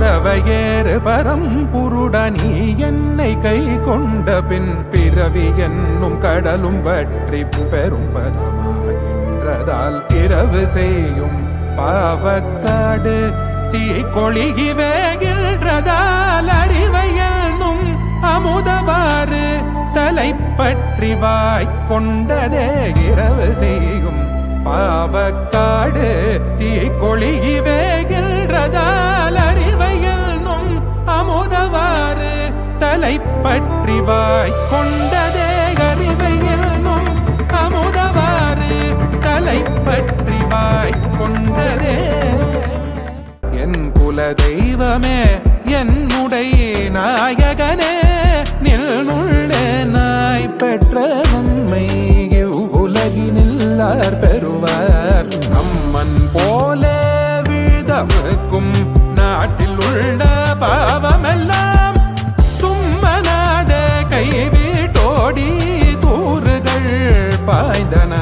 பறவையேறு பரம்புருடனி என்னை கை கொண்ட பின் பிறவி என்னும் கடலும் வற்றி பெரும்பதமாகின்றதால் இரவு செய்யும் பாவக்காடு தீ கொழுகி வேகின்றதால் அறிவை என்னும் அமுதவாறு தலைப்பற்றி வாய் கொண்டதே இரவு செய்யும் பாவக்காடு தீ கொழுகி வே தலைப்பற்றி வாய் கொண்டதே அறிவை என்னும் அமுதவாறு தலை பற்றி வாய் கொண்டதே. என் குல தெய்வமே என்னுடைய நாயகனே நில்னுள்ளே நாய் பெற்ற நன்மை உலகினில்லார் பெறுவார். நம்மன் போல வீதமுக்கும் கைவிட்டோடி